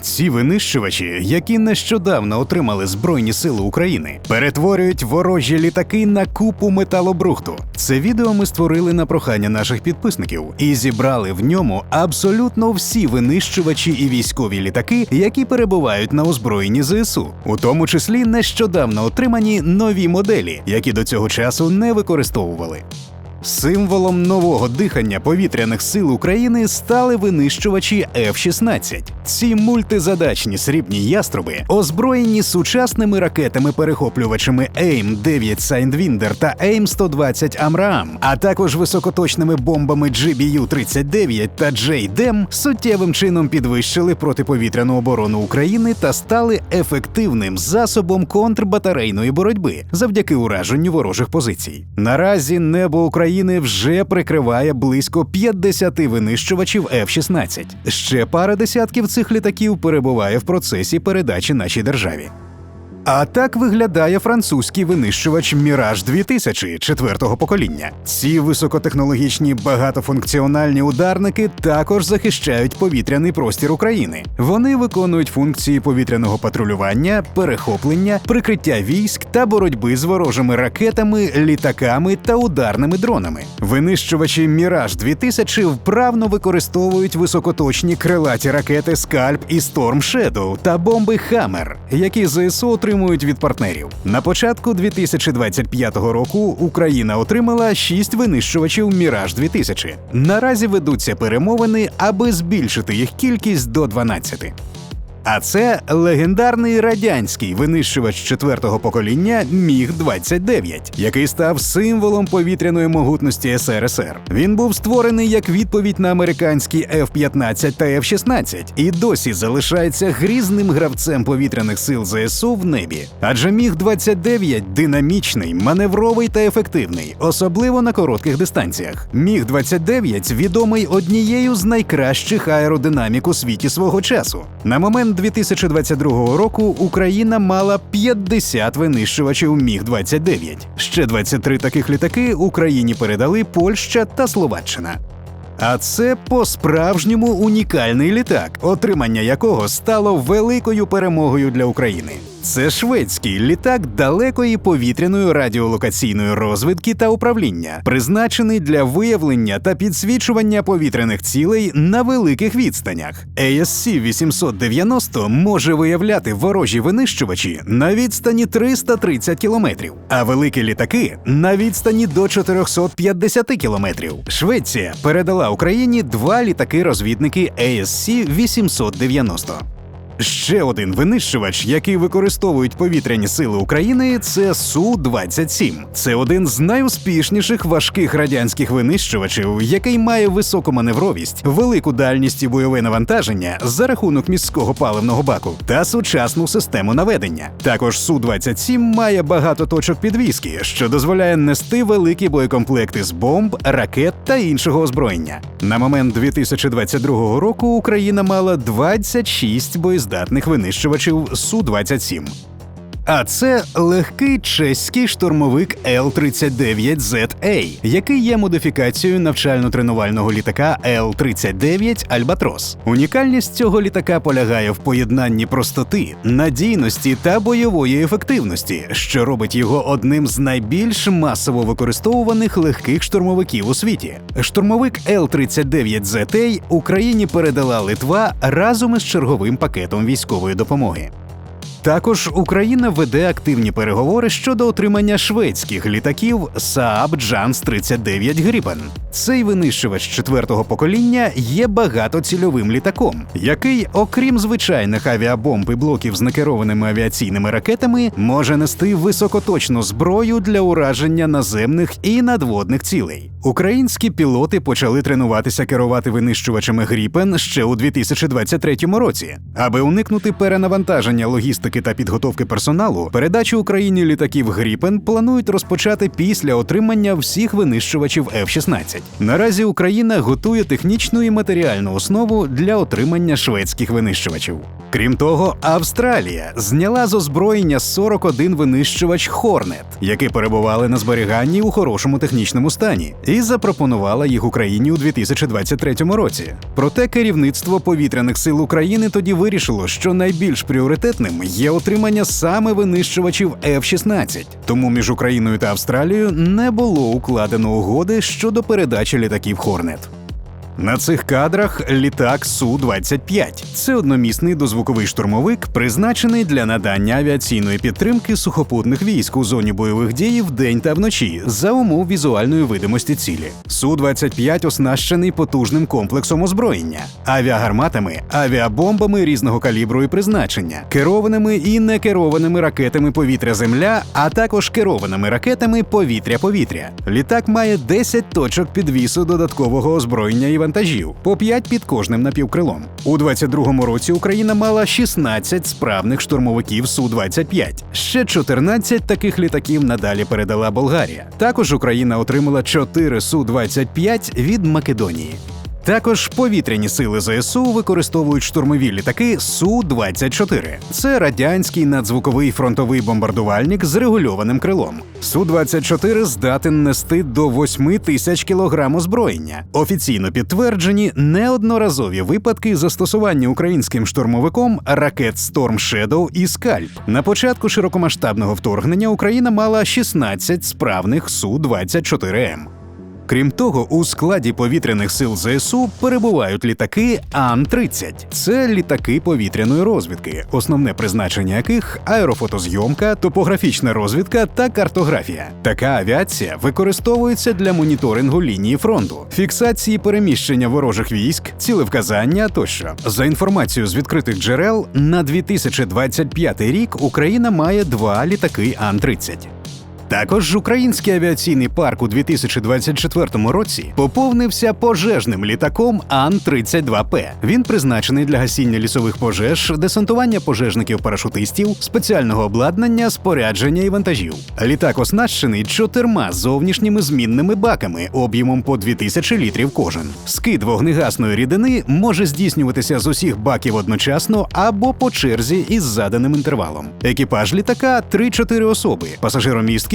Ці винищувачі, які нещодавно отримали Збройні Сили України, перетворюють ворожі літаки на купу металобрухту. Це відео ми створили на прохання наших підписників і зібрали в ньому абсолютно всі винищувачі і військові літаки, які перебувають на озброєнні ЗСУ, у тому числі нещодавно отримані нові моделі, які до цього часу не використовували. Символом нового дихання повітряних сил України стали винищувачі F-16. Ці мультизадачні срібні яструби озброєні сучасними ракетами-перехоплювачами AIM-9 Sidewinder та AIM-120 Amram, а також високоточними бомбами GBU-39 та JDEM суттєвим чином підвищили протиповітряну оборону України та стали ефективним засобом контрбатарейної боротьби завдяки ураженню ворожих позицій. Наразі небо України вже прикриває близько 50 винищувачів F-16. Ще пара десятків цих літаків перебуває в процесі передачі нашій державі. А так виглядає французький винищувач Міраж 2000 четвертого покоління. Ці високотехнологічні багатофункціональні ударники також захищають повітряний простір України. Вони виконують функції повітряного патрулювання, перехоплення, прикриття військ та боротьби з ворожими ракетами, літаками та ударними дронами. Винищувачі Міраж 2000 вправно використовують високоточні крилаті ракети Скальп і Storm Shadow та бомби Хаммер, які ЗСУ отримують від партнерів. На початку 2025 року Україна отримала 6 винищувачів Міраж 2000 Наразі ведуться перемовини, аби збільшити їх кількість до 12. А це легендарний радянський винищувач четвертого покоління Міг 29 який став символом повітряної могутності СРСР. Він був створений як відповідь на американські F-15 та F-16 і досі залишається грізним гравцем повітряних сил ЗСУ в небі. Адже Міг 29 динамічний, маневровий та ефективний, особливо на коротких дистанціях. Міг 29 відомий однією з найкращих аеродинамік у світі свого часу. На момент 2022 року Україна мала 50 винищувачів Міг 29 Ще 23 таких літаки Україні передали Польща та Словаччина. А це по-справжньому унікальний літак, отримання якого стало великою перемогою для України. Це шведський літак далекої повітряної радіолокаційної розвідки та управління, призначений для виявлення та підсвічування повітряних цілей на великих відстанях. ASC 890 може виявляти ворожі винищувачі на відстані 330 кілометрів, а великі літаки на відстані до 450 кілометрів. Швеція передала Україні два літаки-розвідники ASC 890. Ще один винищувач, який використовують повітряні сили України, це Су-27. Це один з найуспішніших важких радянських винищувачів, який має високу маневровість, велику дальність і бойове навантаження за рахунок міського паливного баку та сучасну систему наведення. Також Су-27 має багато точок підвіски, що дозволяє нести великі боєкомплекти з бомб, ракет та іншого озброєння. На момент 2022 року Україна мала 26 боєздатних здатних винищувачів Су-27. А це легкий чеський штурмовик Л-39ZA, який є модифікацією навчально-тренувального літака Л-39 Альбатрос. Унікальність цього літака полягає в поєднанні простоти, надійності та бойової ефективності, що робить його одним з найбільш масово використовуваних легких штурмовиків у світі. Штурмовик Л-39ZA Україні передала Литва разом із черговим пакетом військової допомоги. Також Україна веде активні переговори щодо отримання шведських літаків Saab Jans 39 Gripen. Цей винищувач четвертого покоління є багатоцільовим літаком, який, окрім звичайних авіабомб і блоків з накерованими авіаційними ракетами, може нести високоточну зброю для ураження наземних і надводних цілей. Українські пілоти почали тренуватися керувати винищувачами Gripen ще у 2023 році, аби уникнути перенавантаження логістики та підготовки персоналу. Передачу Україні літаків Гріпен планують розпочати після отримання всіх винищувачів F-16. Наразі Україна готує технічну і матеріальну основу для отримання шведських винищувачів. Крім того, Австралія зняла з озброєння 41 винищувач Хорнет, які перебували на зберіганні у хорошому технічному стані, і запропонувала їх Україні у 2023 році. Проте керівництво повітряних сил України тоді вирішило, що найбільш пріоритетним є отримання саме винищувачів F-16. Тому між Україною та Австралією не було укладено угоди щодо передачі літаків Хорнет. На цих кадрах літак Су-25. Це одномісний дозвуковий штурмовик, призначений для надання авіаційної підтримки сухопутних військ у зоні бойових дій вдень та вночі за умов візуальної видимості цілі. Су-25 оснащений потужним комплексом озброєння, авіагарматами, авіабомбами різного калібру і призначення, керованими і некерованими ракетами повітря-земля, а також керованими ракетами повітря-повітря. Літак має 10 точок підвісу додаткового озброєння вантажів, по 5 під кожним напівкрилом. У 22-му році Україна мала 16 справних штурмовиків Су-25. Ще 14 таких літаків надалі передала Болгарія. Також Україна отримала 4 Су-25 від Македонії. Також повітряні сили ЗСУ використовують штурмові літаки Су-24. Це радянський надзвуковий фронтовий бомбардувальник з регульованим крилом. Су-24 здатен нести до 8 тисяч кілограм озброєння. Офіційно підтверджені неодноразові випадки застосування українським штурмовиком ракет Storm Shadow і Скальп. На початку широкомасштабного вторгнення Україна мала 16 справних Су-24М. Крім того, у складі повітряних сил ЗСУ перебувають літаки Ан-30. Це літаки повітряної розвідки, основне призначення яких аерофотозйомка, топографічна розвідка та картографія. Така авіація використовується для моніторингу лінії фронту, фіксації переміщення ворожих військ, цілевказання тощо. За інформацією з відкритих джерел, на 2025 рік Україна має два літаки Ан-30. Також український авіаційний парк у 2024 році поповнився пожежним літаком Ан-32П. Він призначений для гасіння лісових пожеж, десантування пожежників-парашутистів, спеціального обладнання, спорядження і вантажів. Літак оснащений чотирма зовнішніми змінними баками об'ємом по 2000 літрів кожен. Скид вогнегасної рідини може здійснюватися з усіх баків одночасно або по черзі із заданим інтервалом. Екіпаж літака 3-4 особи,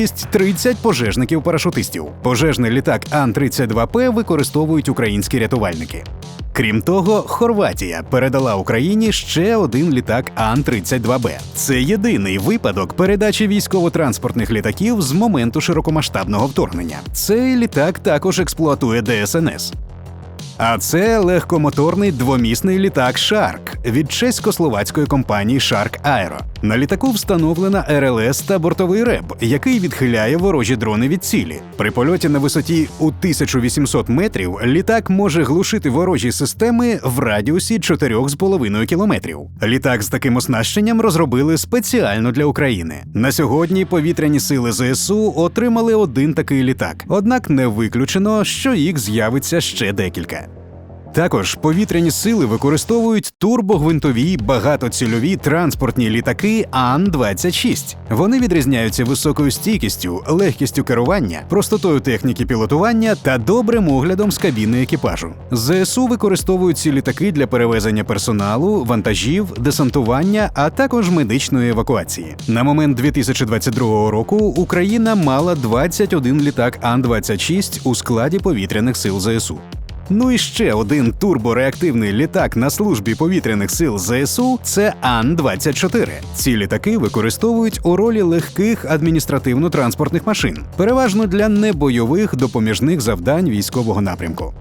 пасажиромісткість 30 пожежників-парашутистів. Пожежний літак Ан-32П використовують українські рятувальники. Крім того, Хорватія передала Україні ще один літак Ан-32Б. Це єдиний випадок передачі військово-транспортних літаків з моменту широкомасштабного вторгнення. Цей літак також експлуатує ДСНС. А це легкомоторний двомісний літак Шарк від чесько-словацької компанії Shark Aero. На літаку встановлена РЛС та бортовий реб, який відхиляє ворожі дрони від цілі. При польоті на висоті у 1800 метрів літак може глушити ворожі системи в радіусі 4,5 кілометрів. Літак з таким оснащенням розробили спеціально для України. На сьогодні повітряні сили ЗСУ отримали один такий літак, однак не виключено, що їх з'явиться ще декілька. Також повітряні сили використовують турбогвинтові багатоцільові транспортні літаки Ан-26. Вони відрізняються високою стійкістю, легкістю керування, простотою техніки пілотування та добрим оглядом з кабіни екіпажу. ЗСУ використовують ці літаки для перевезення персоналу, вантажів, десантування, а також медичної евакуації. На момент 2022 року Україна мала 21 літак Ан-26 у складі повітряних сил ЗСУ. Ну і ще один турбореактивний літак на службі повітряних сил ЗСУ це Ан-24. Ці літаки використовують у ролі легких адміністративно-транспортних машин, переважно для небойових допоміжних завдань військового напрямку.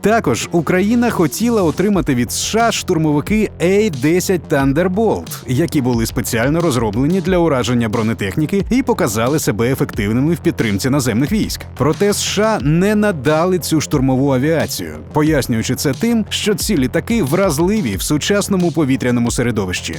Також Україна хотіла отримати від США штурмовики A-10 Thunderbolt, які були спеціально розроблені для ураження бронетехніки і показали себе ефективними в підтримці наземних військ. Проте США не надали цю штурмову авіацію, пояснюючи це тим, що ці літаки вразливі в сучасному повітряному середовищі.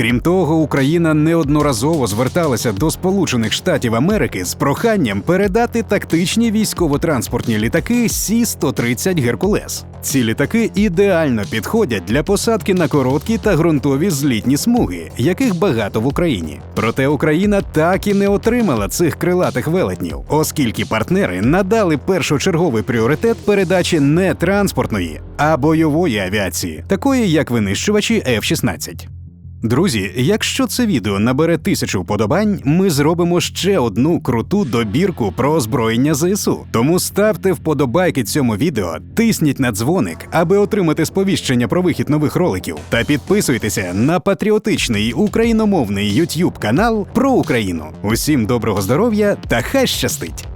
Крім того, Україна неодноразово зверталася до Сполучених Штатів Америки з проханням передати тактичні військово-транспортні літаки Сі-130 Геркулес. Ці літаки ідеально підходять для посадки на короткі та ґрунтові злітні смуги, яких багато в Україні. Проте Україна так і не отримала цих крилатих велетнів, оскільки партнери надали першочерговий пріоритет передачі не транспортної, а бойової авіації, такої як винищувачі F-16. Друзі, якщо це відео набере тисячу вподобань, ми зробимо ще одну круту добірку про озброєння ЗСУ. Тому ставте вподобайки цьому відео, тисніть на дзвоник, аби отримати сповіщення про вихід нових роликів, та підписуйтеся на патріотичний україномовний YouTube канал про Україну. Усім доброго здоров'я та хай щастить!